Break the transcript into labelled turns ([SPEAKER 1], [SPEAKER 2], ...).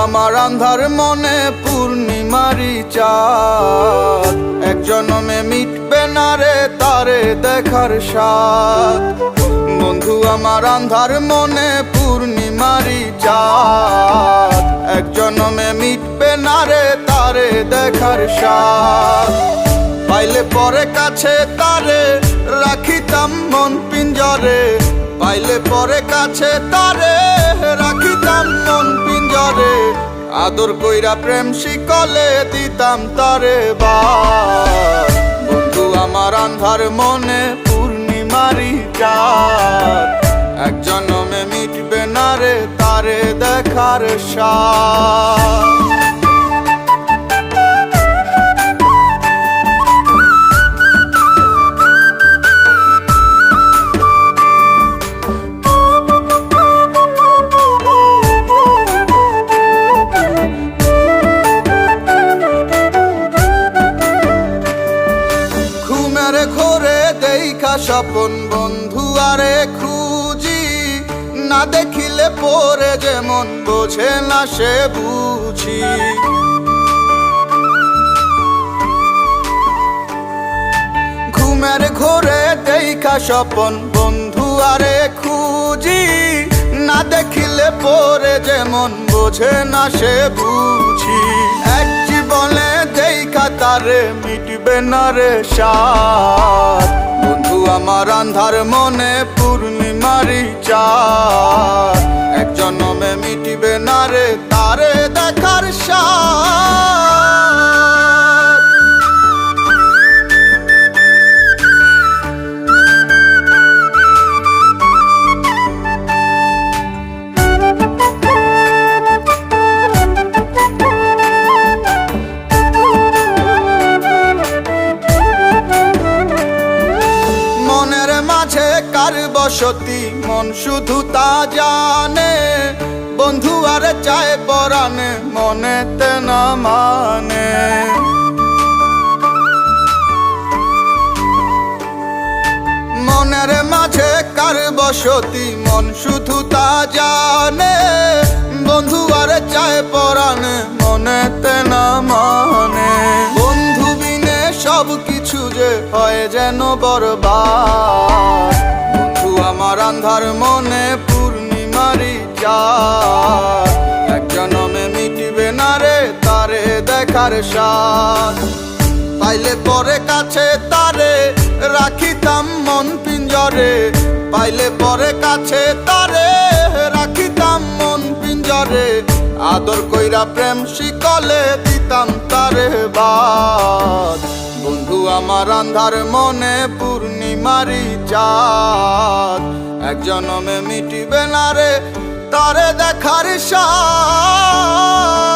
[SPEAKER 1] আন্ধার মনে পূর্ণিমারি চাঁদ। এক জনমে মিটবে না রে তারে দেখার স্বাদ। বন্ধু আমার আন্ধার মনে পূর্ণিমারি চাঁদ। এক জনমে মিটবে না রে তারে দেখার স্বাদ। পাইলে পরে কাছে তারে রাখিতাম মন পিঞ্জরে। পাইলে পরে কাছে তারে আদর কইরা প্রেম শিকলে দিতাম তারে বা বন্ধু, আমার আন্ধার মনে পূর্ণিমারি চার এক মিটবে না রে তারে দেখার সাথ দেখা স্বপন বন্ধু, আরে খুঁজি। না দেখিলে পরে যেমন বোঝে না সে বুঝি। ঘুমের ঘোরে দেখা স্বপন বন্ধু, আরে খুঁজি। না দেখিলে পরে যেমন বোঝে না সে বুঝি। এক জীবনে দেখা তারে মিটবে না রে বন্ধু আমার আন্ধার মনে পূর্ণিমারি চার এক জন্মে মিটিবে না রে তারে মাঝে কার বসতি? মন শুধু তা জানে। বন্ধু আর চায় পরানে মনেতে না মানে। মনের মাঝে কার বসতি? মন শুধু তা জানে। হয় যেন বরবাদ। বন্ধু, আমার আন্ধার মনে পূর্ণিমারি চাঁদ এক জনমে মিটবে না রে তারে দেখার সাথ পাইলে পরে কাছে তারে রাখিতাম মন পিঞ্জরে। পাইলে পরে কাছে তারে রাখিতাম মন পিঞ্জরে। আদর কইরা প্রেম শিকলে দিতাম তারে বাদ। আমার আন্ধার মনে পূর্ণিমারি চাঁদ। এক জনমে মিটিবে না রে তারে দেখার সাথ